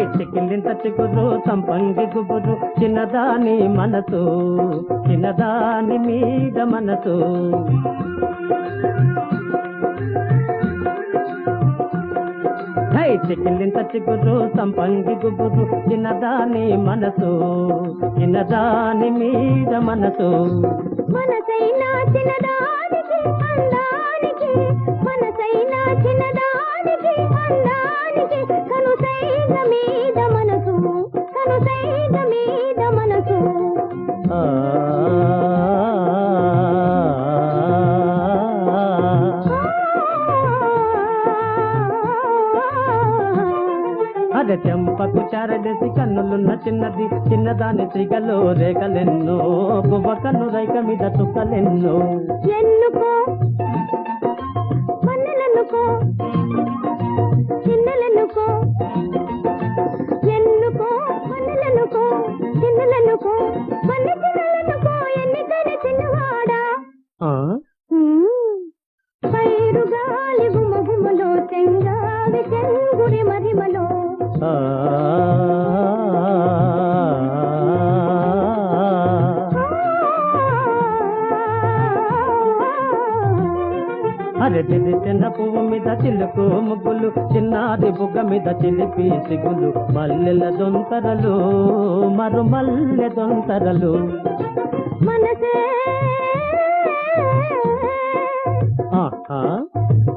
చిగురు సంపంగి గుబురు చిన్నదాని మనసు చిన్నదాని మీద మనసు. హై చికిలింత చిగురు సంపంగి గుబురు చిన్నదాని మనసు చిన్నదాని మీద మనసు. మనసైనా చిన్నదాని అదే చెంపకు చారడేసి కన్నులున్న చిన్నది చిన్నదాని సిగలో రేఖలెన్నో గువ్వ కన్ను రైక మీద చుక్కలెన్నో. ఎన్నుకో? మన్నెలెన్నుకో? చిన్నలెన్నుకో? ఎన్నుకో? మన్నెలెన్నుకో? చిన్నలెన్నుకో? మన్నె చిన్నలెన్నుకో ఎన్నికైన చిన్నవాడా? ఆ? పైరు గాలి చెంగావి చెంగురి ఆ. అరే దిది చిన్న పువ్వు మీద చిలుకు ముగ్గులు చిన్నాది బుగ్గ మీద చిలిపి సిగులు మల్లెల దొంతరలు మరు మల్లె దొంతరలు. మనసే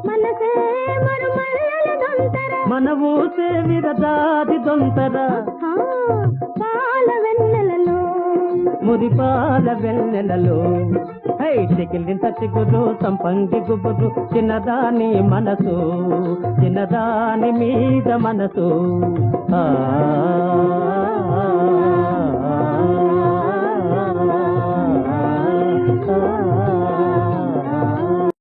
మనసే దొంతర మన ఊసే విరదాది దొంతర పాల వెన్నెలలో మురిపాల వెన్నెలలో హై చికిలింత సంపంగి గుబురు చిన్నదాని మనసు చిన్నదాని మీద మనసు